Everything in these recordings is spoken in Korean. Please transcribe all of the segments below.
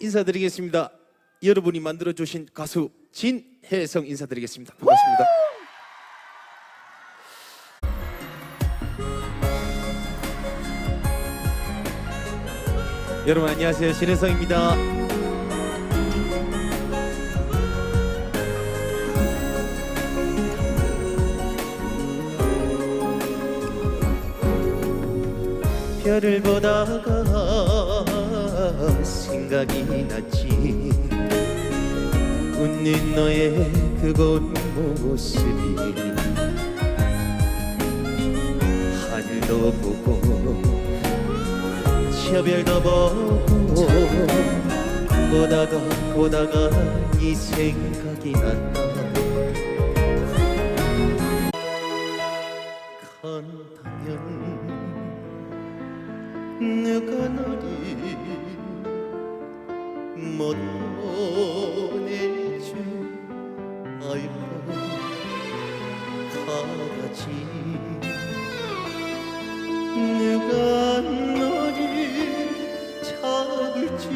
인사드리겠습니다. 여러분이 만들어 주신 가수 진혜성 인사드리겠습니다. 반갑습니다. 여러분 안녕하세요. 진혜성입니다. 별을 보다가 생각이 났지. 웃는 너의 그곳 모습이 하늘도 보고 저 별도 보고 보다가 보다가 이 생각이 난다. 간다면 누가 너를 못 보낼 줄 알고 가라지. 누가 너를 줄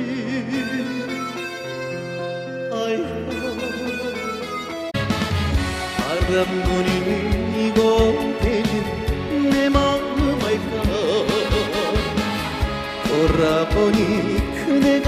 알고 바람 부는 이곳에는 내 마음 알까? 돌아보니 그대가